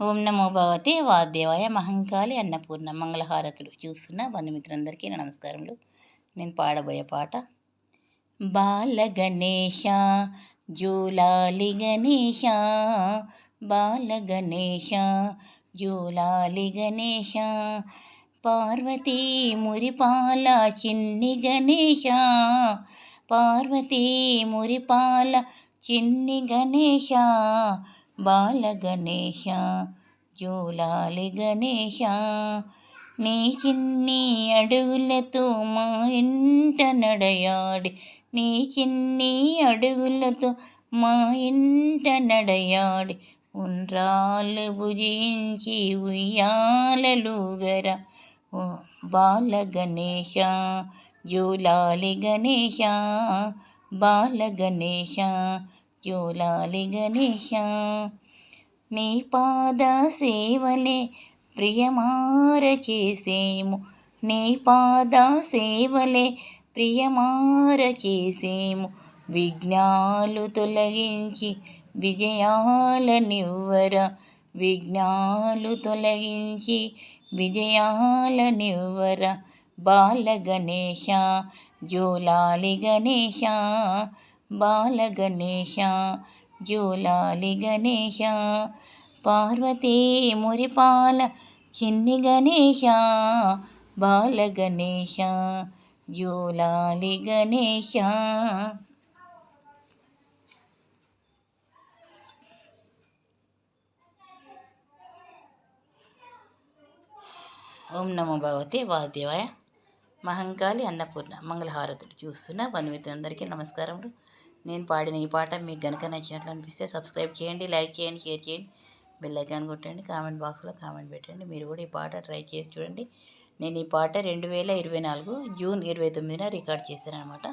ఓం నమో భగవతి వాదేవాయ మహంకాళి అన్నపూర్ణ మంగళహారతులు చూస్తున్న బంధుమిత్రులందరికీ నమస్కారములు. నేను పాడబోయే పాట బాల గణేష జూలాలి గణేష బాల గణేష జూలాలి గణేష పార్వతీ మురిపాల చిన్ని గణేష పార్వతీ మురిపాల చిన్ని గణేష బాల గణేష జోలాలి గణేష నీ చిన్ని అడుగులతో మా ఇంట నడయాడి. నీ చిన్ని అడుగులతో మా ఇంట నడయాడి. ఉండ్రాలు భుజించి ఉయ్యాలలుగర బాల గణేష జూలాలి గణేష బాల గణేష జోలాలి గణేశ నీ పాద సేవలే ప్రియమార చేసేము. నీ పాద సేవలే ప్రియమార చేసేము. విఘ్నాలు తొలగించి విజయాలనివ్వర విఘ్నాలు తొలగించి విజయాలనివ్వర బాల గణేష జోలాలి గణేశ బాల గణేష జోలాలి గణేష పార్వతీ మురిపాల చిన్ని గణేష బాల గణేష జోలాలి గణేష ఓం నమో భగవతి వాద్యవాయ మహంకాళి అన్నపూర్ణ మంగళహారతుడు చూస్తున్న అందరికీ నమస్కారములు. నేను పాడిన ఈ పాట మీకు గనక నచ్చినట్లు అనిపిస్తే సబ్స్క్రైబ్ చేయండి లైక్ చేయండి షేర్ చేయండి బెల్ ఐకాన్ కొట్టండి కామెంట్ బాక్స్లో కామెంట్ పెట్టండి. మీరు కూడా ఈ పాట ట్రై చేసి చూడండి. నేను ఈ పాట రెండు వేల ఇరవై నాలుగు జూన్ ఇరవై తొమ్మిదిన రికార్డ్ చేశాను అనమాట